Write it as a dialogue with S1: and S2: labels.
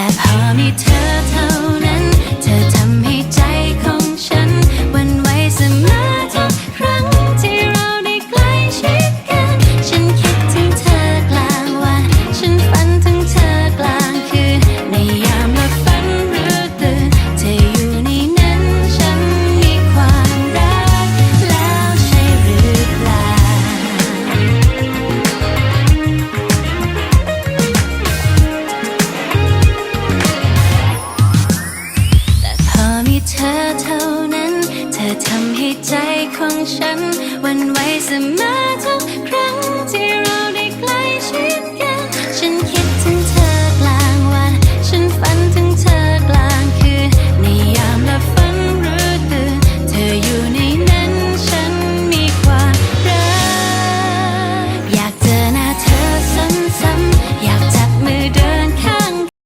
S1: แต่พอมีเธอเท่านั้นเธอทำให้ เธอเท่านั้น เธอทำให้ใจของฉันวันไหวเสมอทุกครั้ง